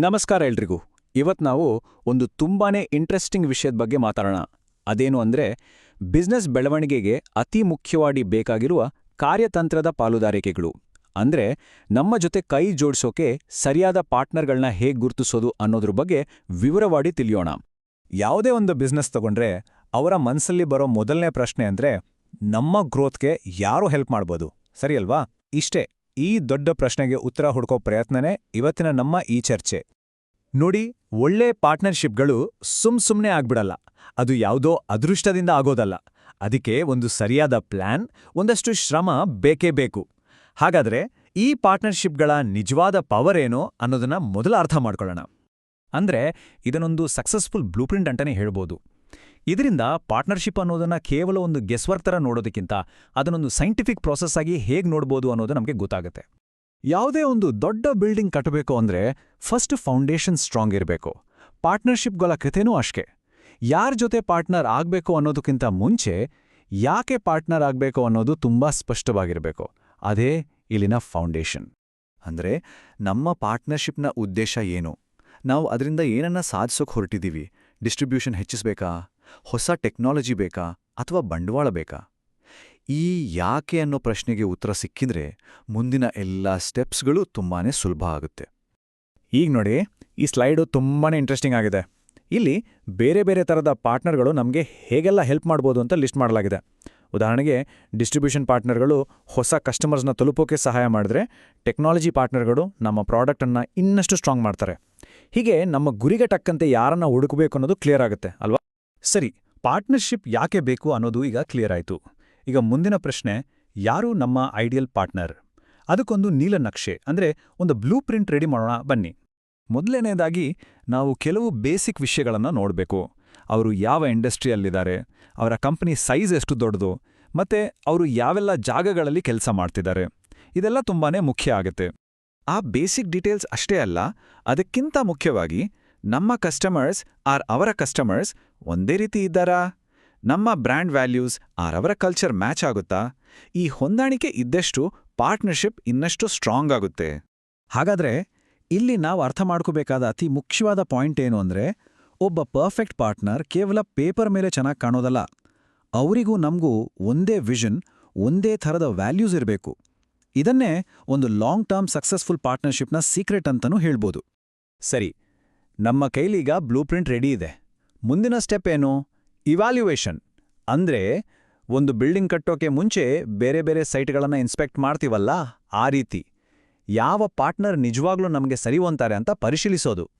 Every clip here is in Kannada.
ನಮಸ್ಕಾರ ಎಲ್ರಿಗೂ. ಇವತ್ತು ನಾವು ಒಂದು ತುಂಬಾನೇ ಇಂಟ್ರೆಸ್ಟಿಂಗ್ ವಿಷಯದ ಬಗ್ಗೆ ಮಾತಾಡೋಣ. ಅದೇನು ಅಂದ್ರೆ ಬಿಸ್ನೆಸ್ ಬೆಳವಣಿಗೆಗೆ ಅತಿ ಮುಖ್ಯವಾಗಿ ಬೇಕಾಗಿರುವ ಕಾರ್ಯತಂತ್ರದ ಪಾಲುದಾರಿಕೆಗಳು. ಅಂದ್ರೆ, ನಮ್ಮ ಜೊತೆ ಕೈ ಜೋಡಿಸೋಕೆ ಸರಿಯಾದ ಪಾರ್ಟ್ನರ್ಗಳನ್ನ ಹೇಗೆ ಗುರುತಿಸೋದು ಅನ್ನೋದ್ರ ಬಗ್ಗೆ ವಿವರವಾಗಿ ತಿಳಿಯೋಣ. ಯಾವುದೇ ಒಂದು ಬಿಸ್ನೆಸ್ ತಗೊಂಡ್ರೆ, ಅವರ ಮನಸ್ಸಲ್ಲಿ ಬರೋ ಮೊದಲನೇ ಪ್ರಶ್ನೆ ಅಂದ್ರೆ, ನಮ್ಮ ಗ್ರೋತ್ಗೆ ಯಾರು ಹೆಲ್ಪ್ ಮಾಡ್ಬೋದು? ಸರಿಯಲ್ವಾ? ಇಷ್ಟೇ. ಈ ದೊಡ್ಡ ಪ್ರಶ್ನೆಗೆ ಉತ್ತರ ಹುಡುಕೋ ಪ್ರಯತ್ನನೇ ಇವತ್ತಿನ ನಮ್ಮ ಈ ಚರ್ಚೆ. ನೋಡಿ, ಒಳ್ಳೆ ಪಾರ್ಟ್ನರ್ಶಿಪ್ಗಳು ಸುಮ್ ಸುಮ್ಮನೆ ಆಗ್ಬಿಡಲ್ಲ. ಅದು ಯಾವುದೋ ಅದೃಷ್ಟದಿಂದ ಆಗೋದಲ್ಲ. ಅದಕ್ಕೆ ಒಂದು ಸರಿಯಾದ ಪ್ಲಾನ್, ಒಂದಷ್ಟು ಶ್ರಮ ಬೇಕೇ ಬೇಕು. ಹಾಗಾದ್ರೆ ಈ ಪಾರ್ಟ್ನರ್ಶಿಪ್ಗಳ ನಿಜವಾದ ಪವರ್ ಏನೋ ಅನ್ನೋದನ್ನ ಮೊದಲು ಅರ್ಥ ಮಾಡ್ಕೊಳ್ಳೋಣ. ಅಂದ್ರೆ ಇದನ್ನೊಂದು ಸಕ್ಸಸ್ಫುಲ್ ಬ್ಲೂಪ್ರಿಂಟ್ ಅಂತಾನೆ ಹೇಳ್ಬೋದು. ಇದರಿಂದ ಪಾರ್ಟ್ನರ್ಶಿಪ್ ಅನ್ನೋದನ್ನ ಕೇವಲ ಒಂದು ಗೆಸ್ವರ್ಕ್ ಥರ ನೋಡೋದಕ್ಕಿಂತ ಅದನ್ನೊಂದು ಸೈಂಟಿಫಿಕ್ ಪ್ರಾಸೆಸ್ ಆಗಿ ಹೇಗೆ ನೋಡ್ಬೋದು ಅನ್ನೋದು ನಮಗೆ ಗೊತ್ತಾಗುತ್ತೆ. ಯಾವುದೇ ಒಂದು ದೊಡ್ಡ ಬಿಲ್ಡಿಂಗ್ ಕಟ್ಟಬೇಕು ಅಂದ್ರೆ ಫಸ್ಟ್ ಫೌಂಡೇಶನ್ ಸ್ಟ್ರಾಂಗ್ ಇರಬೇಕು. ಪಾರ್ಟ್ನರ್ಶಿಪ್ಗಳ ಕಥೆನೂ ಅಷ್ಟೇ. ಯಾರ ಜೊತೆ ಪಾರ್ಟ್ನರ್ ಆಗಬೇಕು ಅನ್ನೋದಕ್ಕಿಂತ ಮುಂಚೆ ಯಾಕೆ ಪಾರ್ಟ್ನರ್ ಆಗಬೇಕು ಅನ್ನೋದು ತುಂಬಾ ಸ್ಪಷ್ಟವಾಗಿರಬೇಕು. ಅದೇ ಇಲ್ಲಿನ ಫೌಂಡೇಶನ್ ಅಂದ್ರೆ ನಮ್ಮ ಪಾರ್ಟ್ನರ್ಶಿಪ್ನ ಉದ್ದೇಶ ಏನು? ನಾವು ಅದರಿಂದ ಏನನ್ನ ಸಾಧಿಸೋಕೆ ಹೊರಟಿದ್ದೀವಿ ಡಿಸ್ಟ್ರಿಬ್ಯೂಷನ್ ಹೆಚ್ಚಿಸ್ಬೇಕಾ? ಹೊಸ ಟೆಕ್ನಾಲಜಿ ಬೇಕಾ ಅಥವಾ ಬಂಡವಾಳ ಬೇಕಾ? ಈ ಯಾಕೆ ಅನ್ನೋ ಪ್ರಶ್ನೆಗೆ ಉತ್ತರ ಸಿಕ್ಕಿದ್ರೆ ಮುಂದಿನ ಎಲ್ಲ ಸ್ಟೆಪ್ಸ್ಗಳು ತುಂಬಾ ಸುಲಭ ಆಗುತ್ತೆ. ಈಗ ನೋಡಿ, ಈ ಸ್ಲೈಡು ತುಂಬಾನೇ ಇಂಟ್ರೆಸ್ಟಿಂಗ್ ಆಗಿದೆ. ಇಲ್ಲಿ ಬೇರೆ ಬೇರೆ ಥರದ ಪಾರ್ಟ್ನರ್ಗಳು ನಮಗೆ ಹೇಗೆಲ್ಲ ಹೆಲ್ಪ್ ಮಾಡ್ಬೋದು ಅಂತ ಲಿಸ್ಟ್ ಮಾಡಲಾಗಿದೆ. ಉದಾಹರಣೆಗೆ, ಡಿಸ್ಟ್ರಿಬ್ಯೂಷನ್ ಪಾರ್ಟ್ನರ್ಗಳು ಹೊಸ ಕಸ್ಟಮರ್ಸ್ನ ತಲುಪೋಕೆ ಸಹಾಯ ಮಾಡಿದ್ರೆ ಟೆಕ್ನಾಲಜಿ ಪಾರ್ಟ್ನರ್ಗಳು ನಮ್ಮ ಪ್ರಾಡಕ್ಟನ್ನು ಇನ್ನಷ್ಟು ಸ್ಟ್ರಾಂಗ್ ಮಾಡ್ತಾರೆ. ಹೀಗೆ ನಮ್ಮ ಗುರಿಗೆ ತಕ್ಕಂತೆ ಯಾರನ್ನ ಹುಡುಕಬೇಕು ಅನ್ನೋದು ಕ್ಲಿಯರ್ ಆಗುತ್ತೆ, ಅಲ್ವಾ? ಸರಿ, ಪಾರ್ಟ್ನರ್ಶಿಪ್ ಯಾಕೆ ಬೇಕು ಅನ್ನೋದು ಈಗ ಕ್ಲಿಯರ್ ಆಯಿತು. ಈಗ ಮುಂದಿನ ಪ್ರಶ್ನೆ, ಯಾರು ನಮ್ಮ ಐಡಿಯಲ್ ಪಾರ್ಟ್ನರ್? ಅದಕ್ಕೊಂದು ನೀಲನಕ್ಷೆ ಅಂದ್ರೆ ಒಂದು ಬ್ಲೂ ಪ್ರಿಂಟ್ ರೆಡಿ ಮಾಡೋಣ ಬನ್ನಿ. ಮೊದಲನೇದಾಗಿ, ನಾವು ಕೆಲವು ಬೇಸಿಕ್ ವಿಷಯಗಳನ್ನು ನೋಡಬೇಕು. ಅವರು ಯಾವ ಇಂಡಸ್ಟ್ರಿಯಲ್ಲಿದ್ದಾರೆ, ಅವರ ಕಂಪನಿ ಸೈಜ್ ಎಷ್ಟು ದೊಡ್ಡದು, ಮತ್ತೆ ಅವರು ಯಾವೆಲ್ಲ ಜಾಗಗಳಲ್ಲಿ ಕೆಲಸ ಮಾಡ್ತಿದ್ದಾರೆ. ಇದೆಲ್ಲ ತುಂಬಾ ಮುಖ್ಯ ಆಗುತ್ತೆ. ಆ ಬೇಸಿಕ್ ಡೀಟೇಲ್ಸ್ ಅಷ್ಟೇ ಅಲ್ಲ, ಅದಕ್ಕಿಂತ ಮುಖ್ಯವಾಗಿ ನಮ್ಮ ಕಸ್ಟಮರ್ಸ್ ಆರ್ ಅವರ ಕಸ್ಟಮರ್ಸ್ ಒಂದೇ ರೀತಿ ಇದ್ದಾರಾ? ನಮ್ಮ ಬ್ರ್ಯಾಂಡ್ ವ್ಯಾಲ್ಯೂಸ್ ಆರ್ ಅವರ ಕಲ್ಚರ್ ಮ್ಯಾಚ್ ಆಗುತ್ತಾ? ಈ ಹೊಂದಾಣಿಕೆ ಇದ್ದಷ್ಟು ಪಾರ್ಟ್ನರ್ಶಿಪ್ ಇನ್ನಷ್ಟು ಸ್ಟ್ರಾಂಗ್ ಆಗುತ್ತೆ. ಹಾಗಾದ್ರೆ, ಇಲ್ಲಿ ನಾವು ಅರ್ಥ ಮಾಡ್ಕೋಬೇಕಾದ ಅತಿ ಮುಖ್ಯವಾದ ಪಾಯಿಂಟ್ ಏನು ಅಂದರೆ, ಒಬ್ಬ ಪರ್ಫೆಕ್ಟ್ ಪಾರ್ಟ್ನರ್ ಕೇವಲ ಪೇಪರ್ ಮೇಲೆ ಚೆನ್ನಾಗಿ ಕಾಣೋದಲ್ಲ. ಅವರಿಗೂ ನಮಗೂ ಒಂದೇ ವಿಷನ್ ಒಂದೇ ಥರದ ವ್ಯಾಲ್ಯೂಸ್ ಇರಬೇಕು. ಇದನ್ನೇ ಒಂದು ಲಾಂಗ್ ಟರ್ಮ್ ಸಕ್ಸಸ್ಫುಲ್ ಪಾರ್ಟ್ನರ್ಶಿಪ್ನ ಸೀಕ್ರೆಟ್ ಅಂತನೂ ಹೇಳ್ಬೋದು. ಸರಿ ನಮ್ಮ ಕೈಲೀಗ ಬ್ಲೂ ಪ್ರಿಂಟ್ ರೆಡಿ ಇದೆ. ಮುಂದಿನ ಸ್ಟೆಪ್ ಏನು? ಇವ್ಯಾಲ್ಯುವೇಷನ್ ಅಂದ್ರೆ ಒಂದು ಬಿಲ್ಡಿಂಗ್ ಕಟ್ಟೋಕೆ ಮುಂಚೆ ಬೇರೆ ಬೇರೆ ಸೈಟ್ಗಳನ್ನು ಇನ್ಸ್ಪೆಕ್ಟ್ ಮಾಡ್ತೀವಲ್ಲ? ಆ ರೀತಿ. ಯಾವ ಪಾರ್ಟ್ನರ್ ನಿಜವಾಗ್ಲೂ ನಮಗೆ ಸರಿ ಹೊಂತಾರೆ ಅಂತ ಪರಿಶೀಲಿಸೋದು.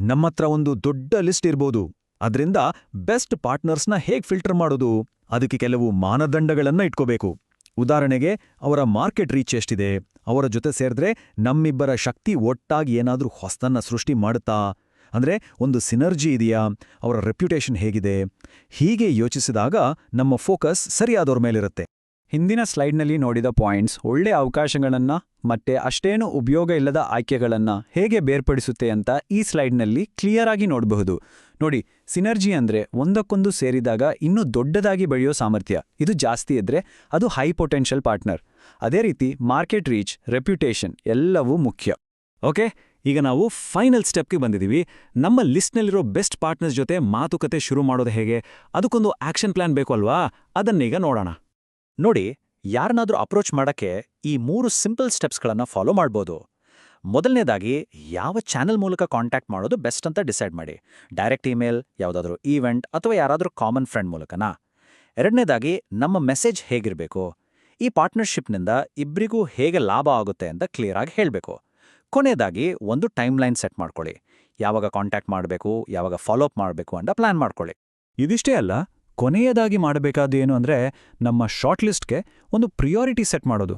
ನಮ್ಮತ್ರ ಒಂದು ದೊಡ್ಡ ಲಿಸ್ಟ್ ಇರ್ಬೋದು. ಅದರಿಂದ ಬೆಸ್ಟ್ ಪಾರ್ಟ್ನರ್ಸ್ನ ಹೇಗ್ ಫಿಲ್ಟರ್ ಮಾಡೋದು? ಅದಕ್ಕೆ ಕೆಲವು ಮಾನದಂಡಗಳನ್ನ ಇಟ್ಕೋಬೇಕು. ಉದಾಹರಣೆಗೆ, ಅವರ ಮಾರ್ಕೆಟ್ ರೀಚ್ ಎಷ್ಟಿದೆ? ಅವರ ಜೊತೆ ಸೇರಿದ್ರೆ ನಮ್ಮಿಬ್ಬರ ಶಕ್ತಿ ಒಟ್ಟಾಗಿ ಏನಾದರೂ ಹೊಸ್ತನ್ನ ಸೃಷ್ಟಿ ಮಾಡುತ್ತಾ? ಅಂದ್ರೆ ಒಂದು ಸಿನರ್ಜಿ ಇದೆಯಾ? ಅವರ ರೆಪ್ಯುಟೇಷನ್ ಹೇಗಿದೆ? ಹೀಗೆ ಯೋಚಿಸಿದಾಗ ನಮ್ಮ ಫೋಕಸ್ ಸರಿಯಾದವ್ರ ಮೇಲಿರುತ್ತೆ. ಹಿಂದಿನ ಸ್ಲೈಡ್ನಲ್ಲಿ ನೋಡಿದ ಪಾಯಿಂಟ್ಸ್ ಒಳ್ಳೆ ಅವಕಾಶಗಳನ್ನ ಮತ್ತೆ ಅಷ್ಟೇನು ಉಪಯೋಗ ಇಲ್ಲದ ಆಯ್ಕೆಗಳನ್ನ ಹೇಗೆ ಬೇರ್ಪಡಿಸುತ್ತೆ ಅಂತ ಈ ಸ್ಲೈಡ್ನಲ್ಲಿ ಕ್ಲಿಯರ್ ಆಗಿ ನೋಡಬಹುದು. ನೋಡಿ, ಸಿನರ್ಜಿ ಅಂದ್ರೆ ಒಂದಕ್ಕೊಂದು ಸೇರಿದಾಗ ಇನ್ನೂ ದೊಡ್ಡದಾಗಿ ಬೆಳೆಯೋ ಸಾಮರ್ಥ್ಯ. ಇದು ಜಾಸ್ತಿ ಇದ್ರೆ ಅದು ಹೈ ಪೊಟೆನ್ಷಿಯಲ್ ಪಾರ್ಟ್ನರ್. ಅದೇ ರೀತಿ ಮಾರ್ಕೆಟ್ ರೀಚ್, ರೆಪ್ಯುಟೇಷನ್ ಎಲ್ಲವೂ ಮುಖ್ಯ. ಓಕೆ, ಈಗ ನಾವು ಫೈನಲ್ ಸ್ಟೆಪ್ಗೆ ಬಂದಿದ್ದೀವಿ ನಮ್ಮ ಲಿಸ್ಟ್ನಲ್ಲಿರೋ ಬೆಸ್ಟ್ ಪಾರ್ಟ್ನರ್ಸ್ ಜೊತೆ ಮಾತುಕತೆ ಶುರು ಮಾಡೋದು ಹೇಗೆ? ಅದಕ್ಕೊಂದು ಆಕ್ಷನ್ ಪ್ಲಾನ್ ಬೇಕು ಅಲ್ವಾ? ಅದನ್ನೀಗ ನೋಡೋಣ. ನೋಡಿ, ಯಾರನ್ನಾದ್ರೂ ಅಪ್ರೋಚ್ ಮಾಡಕ್ಕೆ ಈ ಮೂರು ಸಿಂಪಲ್ ಸ್ಟೆಪ್ಸ್ಗಳನ್ನು ಫಾಲೋ ಮಾಡ್ಬೋದು. ಮೊದಲನೇದಾಗಿ, ಯಾವ ಚಾನೆಲ್ ಮೂಲಕ ಕಾಂಟ್ಯಾಕ್ಟ್ ಮಾಡೋದು ಬೆಸ್ಟ್ ಅಂತ ಡಿಸೈಡ್ ಮಾಡಿ. ಡೈರೆಕ್ಟ್ ಇಮೇಲ್ ಯಾವುದಾದ್ರೂ ಈವೆಂಟ್ ಅಥವಾ ಯಾರಾದರೂ ಕಾಮನ್ ಫ್ರೆಂಡ್ ಮೂಲಕನಾ? ಎರಡನೇದಾಗಿ, ನಮ್ಮ ಮೆಸೇಜ್ ಹೇಗಿರಬೇಕು? ಈ ಪಾರ್ಟ್ನರ್ಶಿಪ್ನಿಂದ ಇಬ್ಬರಿಗೂ ಹೇಗೆ ಲಾಭ ಆಗುತ್ತೆ ಅಂತ ಕ್ಲಿಯರ್ ಆಗಿ ಹೇಳಬೇಕು. ಕೊನೆಯದಾಗಿ ಒಂದು ಟೈಮ್ಲೈನ್ ಸೆಟ್ ಮಾಡ್ಕೊಳ್ಳಿ. ಯಾವಾಗ ಕಾಂಟ್ಯಾಕ್ಟ್ ಮಾಡಬೇಕು, ಯಾವಾಗ ಫಾಲೋಅಪ್ ಮಾಡಬೇಕು ಅಂತ ಪ್ಲಾನ್ ಮಾಡ್ಕೊಳ್ಳಿ. ಇದಿಷ್ಟೇ ಅಲ್ಲ ಕೊನೆಯದಾಗಿ ಮಾಡಬೇಕಾದೇನು ಅಂದರೆ ನಮ್ಮ ಶಾರ್ಟ್ ಲಿಸ್ಟ್ಗೆ ಒಂದು ಪ್ರಿಯಾರಿಟಿ ಸೆಟ್ ಮಾಡೋದು.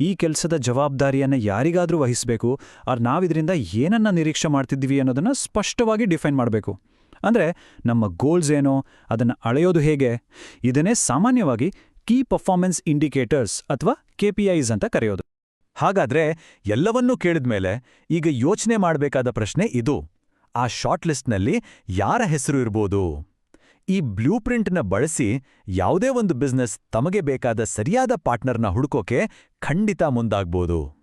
ಈ ಕೆಲಸದ ಜವಾಬ್ದಾರಿಯನ್ನು ಯಾರಿಗಾದರೂ ವಹಿಸಬೇಕು, ಆರ್ ನಾವಿದ್ರಿಂದ ಏನನ್ನ ನಿರೀಕ್ಷೆ ಮಾಡ್ತಿದ್ದೀವಿ ಅನ್ನೋದನ್ನ ಸ್ಪಷ್ಟವಾಗಿ ಡಿಫೈನ್ ಮಾಡಬೇಕು. ಅಂದ್ರೆ ನಮ್ಮ ಗೋಲ್ಸ್ ಏನೋ, ಅದನ್ನ ಅಳೆಯೋದು ಹೇಗೆ, ಇದನ್ನೇ ಸಾಮಾನ್ಯವಾಗಿ ಕೀ ಪರ್ಫಾರ್ಮೆನ್ಸ್ ಇಂಡಿಕೇಟರ್ಸ್ ಅಥವಾ ಕೆಪಿಐಸ್ ಅಂತ ಕರೆಯೋದು. ಹಾಗಾದ್ರೆ ಎಲ್ಲವನ್ನೂ ಕೇಳಿದ್ಮೇಲೆ ಈಗ ಯೋಚನೆ ಮಾಡಬೇಕಾದ ಪ್ರಶ್ನೆ ಇದು. ಆ ಶಾರ್ಟ್ ಲಿಸ್ಟ್ನಲ್ಲಿ ಯಾರ ಹೆಸರು ಇರ್ಬೋದು? ಈ ಬ್ಲೂ ಪ್ರಿಂಟ್ನ ಬಳಸಿ ಯಾವುದೇ ಒಂದು ಬಿಸ್ನೆಸ್ ತಮಗೆ ಬೇಕಾದ ಸರಿಯಾದ ಪಾರ್ಟ್ನರ್ನ ಹುಡುಕೋಕೆ ಖಂಡಿತ ಮುಂದಾಗ್ಬೋದು.